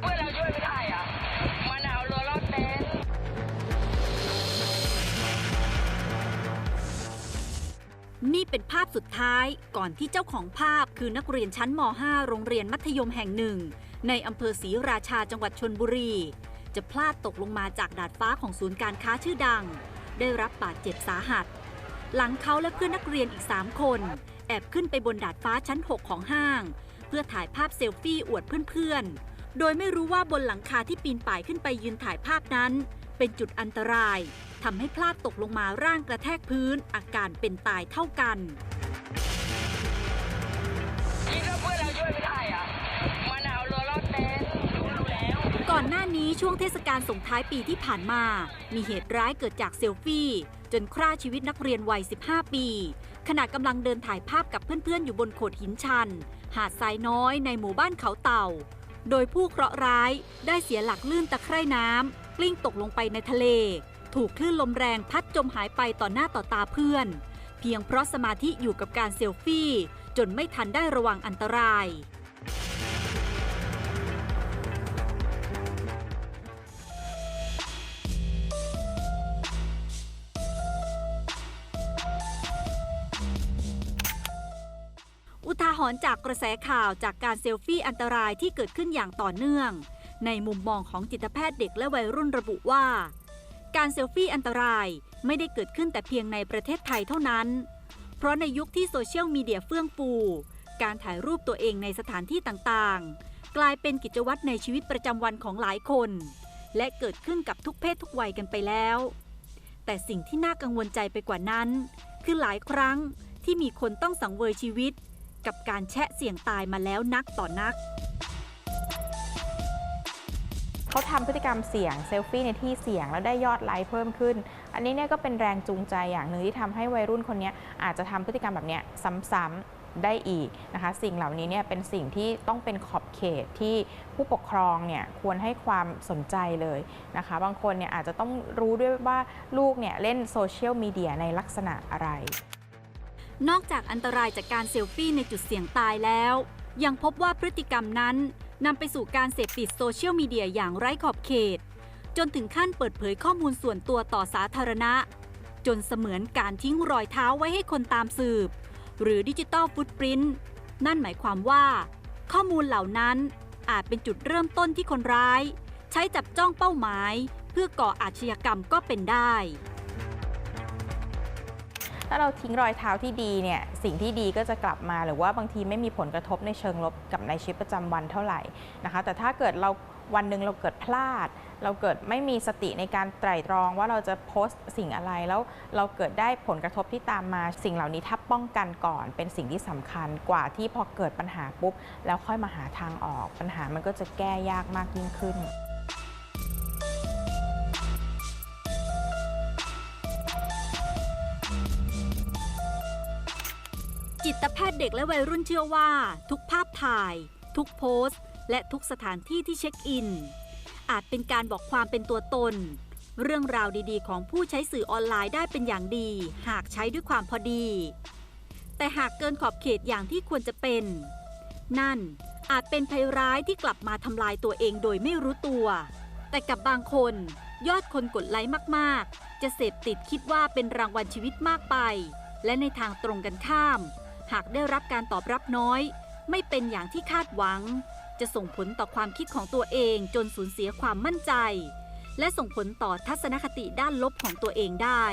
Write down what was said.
เมื่อเราช่วยไม่ได้อะมันเอาเรือรอดเต็นท์นี่เป็นภาพสุดท้ายก่อนที่เจ้าของภาพคือนักเรียนชั้นม .5 โรงเรียนมัธยมแห่งหนึ่ง ในอำเภอศรีราชาจังหวัดชนบุรี จะพลาดตกลงมาจากดาดฟ้าของศูนย์การค้าชื่อดัง ได้รับบาดเจ็บสาหัส หลังเขาและเพื่อนนักเรียนอีก 3 คน แอบขึ้นไปบนดาดฟ้าชั้น 6 ของห้าง เพื่อถ่ายภาพเซลฟี่อวดเพื่อนๆ โดยไม่รู้ว่าบนหลังคาที่ปีนป่ายขึ้นไปยืนถ่ายภาพนั้น เป็นจุดอันตรายทำให้พลาดตกลงมาร่างกระแทกพื้น อาการเป็นตายเท่ากันก่อนหน้านี้ช่วงเทศกาลส่งท้ายปีที่ผ่านมา มีเหตุร้ายเกิดจากเซลฟี่ จนฆ่าชีวิตนักเรียนวัย 15 ปี ขณะกำลังเดินถ่ายภาพกับเพื่อนๆ อยู่บนโขดหินชัน หาดทรายน้อยในหมู่บ้านเขาเต่า โดยผู้เคราะห์ร้ายได้เสียหลักลื่นตะไคร่น้ำกลิ้งตกลงไปในทะเล ถูกคลื่นลมแรงพัดจมหายไปต่อหน้าต่อตาเพื่อน เพียงเพราะสมาธิอยู่กับการเซลฟี่ จนไม่ทันได้ระวังอันตราย อุทาหรณ์จากกระแสข่าวจากการเซลฟี่อันตรายที่เกิดขึ้นอย่างต่อเนื่อง ในมุมมองของจิตแพทย์เด็กและวัยรุ่นระบุว่า การเซลฟี่อันตรายไม่ได้เกิดขึ้นแต่เพียงในประเทศไทยเท่านั้น เพราะในยุคที่โซเชียลมีเดียเฟื่องฟู การถ่ายรูปตัวเองในสถานที่ต่างๆ กลายเป็นกิจวัตรในชีวิตประจำวันของหลายคน และเกิดขึ้นกับทุกเพศทุกวัยกันไปแล้ว แต่สิ่งที่น่ากังวลใจไปกว่านั้น คือหลายครั้งที่มีคนต้องสังเวยชีวิต กับการแชะเสี่ยงตายมาแล้วนักต่อนักเขาทำพฤติกรรมเสี่ยงเซลฟี่ในที่เสี่ยงแล้วได้ยอดไลค์เพิ่มขึ้น อันนี้เนี่ยก็เป็นแรงจูงใจอย่างหนึ่งที่ทำให้วัยรุ่นคนนี้อาจจะทำพฤติกรรมแบบเนี้ยซ้ำๆได้อีกนะคะ สิ่งเหล่านี้เนี่ยเป็นสิ่งที่ต้องเป็นขอบเขตที่ผู้ปกครองเนี่ยควรให้ความสนใจเลยนะคะ บางคนเนี่ยอาจจะต้องรู้ด้วยว่าลูกเนี่ยเล่นโซเชียลมีเดียในลักษณะอะไร นอกจากอันตรายจากการเซลฟี่ในจุดเสี่ยงตายแล้ว ยังพบว่าพฤติกรรมนั้นนำไปสู่การเสพติดโซเชียลมีเดียอย่างไร้ขอบเขต จนถึงขั้นเปิดเผยข้อมูลส่วนตัวต่อสาธารณะ จนเสมือนการทิ้งรอยเท้าไว้ให้คนตามสืบ หรือดิจิตอลฟุตปรินต์นั่นหมายความว่า ข้อมูลเหล่านั้นอาจเป็นจุดเริ่มต้นที่คนร้าย ใช้จับจ้องเป้าหมาย เพื่อก่ออาชญากรรมก็เป็นได้าเราทิ้งรอยเท้าที่ดีเนี่ยสิ่งที่ดีก็จะกลับมาหรือว่าบางทีไม่มีผลกระทบในเชิงลบกับในชีวิตประจำวันเท่าไหร่นะคะ แต่ถ้าเกิดเราวันหนึ่งเราเกิดพลาด เราเกิดไม่มีสติในการไตร่ตรองว่าเราจะโพสต์สิ่งอะไรแล้วเราเกิดได้ผลกระทบที่ตามมา สิ่งเหล่านี้ถ้าป้องกันก่อนเป็นสิ่งที่สำคัญกว่าที่พอเกิดปัญหาปุ๊บ แล้วค่อยมาหาทางออกปัญหามันก็จะแก้ยากมากยิ่งขึ้น จิตแพทย์เด็กและวัยรุ่นเชื่อว่า ทุกภาพถ่าย ทุกโพสต์ และทุกสถานที่ที่เช็คอิน อาจเป็นการบอกความเป็นตัวตน เรื่องราวดีๆ ของผู้ใช้สื่อออนไลน์ได้เป็นอย่างดี หากใช้ด้วยความพอดี แต่หากเกินขอบเขตอย่างที่ควรจะเป็น นั่นอาจเป็นภัยร้ายที่กลับมาทำลายตัวเองโดยไม่รู้ตัว แต่กับบางคนยอดคนกดไลค์มาก ๆ จะเสพติดคิดว่าเป็นรางวัลชีวิตมากไป และในทางตรงกันข้าม หากได้รับการตอบรับน้อย ไม่เป็นอย่างที่คาดหวัง จะส่งผลต่อความคิดของตัวเองจนสูญเสียความมั่นใจ และส่งผลต่อทัศนคติด้านลบของตัวเองได้